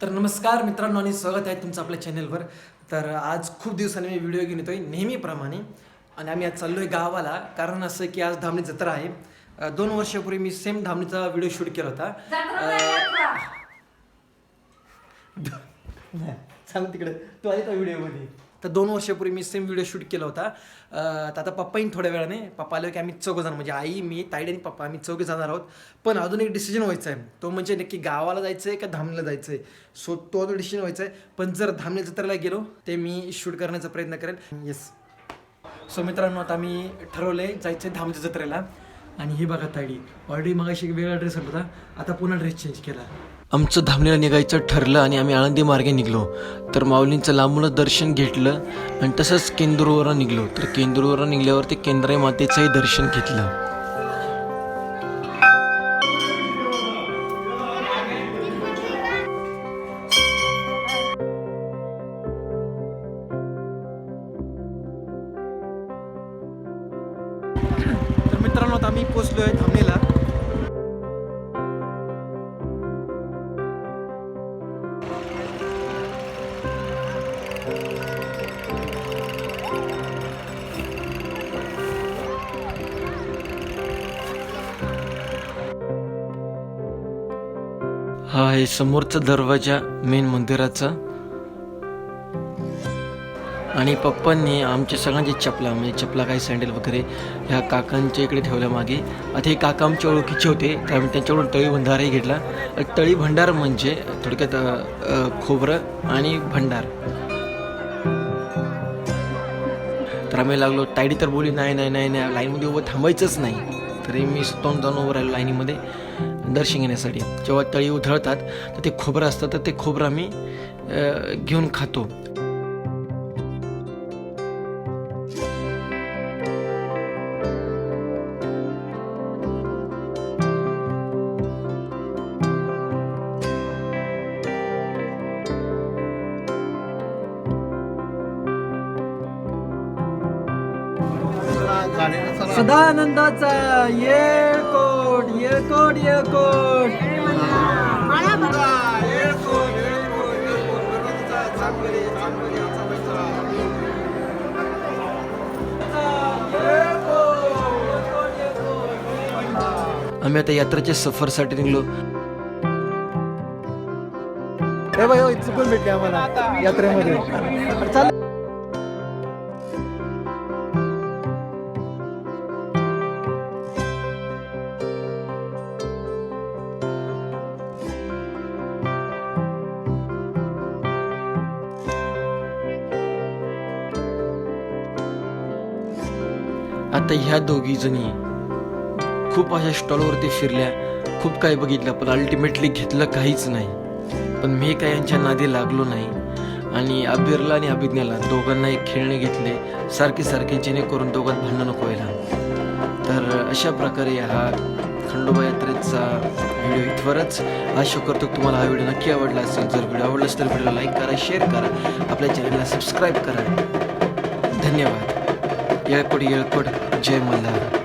तर नमस्कार मित्रांनो आणि स्वागत आहे तुमचं आपल्या चॅनलवर तर आज खूप दिवसांनी मी व्हिडिओ घेऊन येतोय नेहमीप्रमाणे. आणि आम्ही आज चाललो आहे गावाला. कारण असं की आज धामणी जत्रा आहे. दोन वर्षापूर्वी मी सेम धामणीचा व्हिडिओ शूट केला होता. नाही, सांग तिकडे. तू आहे त्या व्हिडिओमध्ये तर दोन वर्षापूर्वी मी सेम व्हिडिओ शूट केला होता. तर आता पप्पाही थोड्या वेळाने पप्पा आले की आम्ही चौघ जण म्हणजे आई मी ताईड आणि पप्पा आम्ही चौघे जाणार आहोत. पण अजून एक डिसिजन व्हायचा आहे तो म्हणजे नक्की गावाला जायचं आहे का धामणीला जायचं आहे सो तो अजून डिसिजन व्हायचा आहे पण जर धामणी जत्रेला गेलो ते मी शूट करण्याचा प्रयत्न करेन. येस सो मित्रांनो आता मी ठरवलं आहे जायचं आहे धामच्या जत्रेला. आणि ही बघा ताडी ऑलरेडी मग एक वेगळा ड्रेस होता. आता पुन्हा ड्रेस चेंज केला. आमचं धामणीला निघायचं ठरलं आणि आम्ही आळंदी मार्गे निघलो. तर माऊलींचं लांबूनच दर्शन घेतलं आणि तसंच केंद्रवर निघलो. तर केंद्रवर निघल्यावरती केंद्राई मातेचंही दर्शन घेतलं. आम्ही पोचलो आहे धामणीला हा आहे समोरचा दरवाजा मेन मंदिराचा. आणि पप्पांनी आमच्या सगळ्यांची चपला म्हणजे चपला काही सँडल वगैरे ह्या काकांच्या इकडे ठेवल्या मागे. आता हे काका आमच्या ओळखीचे होते त्यामुळे त्यांच्याकडून तळी भंडारही घेतला. तळी भंडार म्हणजे थोडक्यात खोबरं आणि भंडार. तर आम्ही लागलो तायडी तर बोली नाही नाही नाही नाही लाईनमध्ये उभं थांबायचंच नाही. तरी मी स्वतःहून जाऊन उभं राहिलो लाईनीमध्ये दर्शन घेण्यासाठी. जेव्हा तळी उधळतात तर ते खोबरं असतं तर ते खोबरं आम्ही घेऊन खातो. सदानंदाचा येळकोट येळकोट येळकोट आम्ही आता यात्रेच्या सफरसाठी निघलो. हे बाई चुकून भेटले आम्हाला यात्रेमध्ये. चाल. आता ह्या दोघी जणी खूप अशा स्टॉलवरती फिरल्या खूप काही बघितलं पण अल्टिमेटली घेतलं काहीच नाही. पण मी काय यांच्या नादी लागलो नाही. आणि अबिरला आणि अभिज्ञाला दोघांना एक खेळणे घेतले सारखे सारखे जेणेकरून दोघांत भांडण नको व्हायला. तर अशा प्रकारे हा खंडोबा यात्रेचा व्हिडिओ इथवरच आशा करतो तुम्हाला हा व्हिडिओ नक्की आवडला असेल. जर व्हिडिओ आवडला असेल तर व्हिडिओला लाईक करा शेअर करा आपल्या चॅनलला सबस्क्राईब करा. धन्यवाद. येळकोट येळकोट जय मल्हार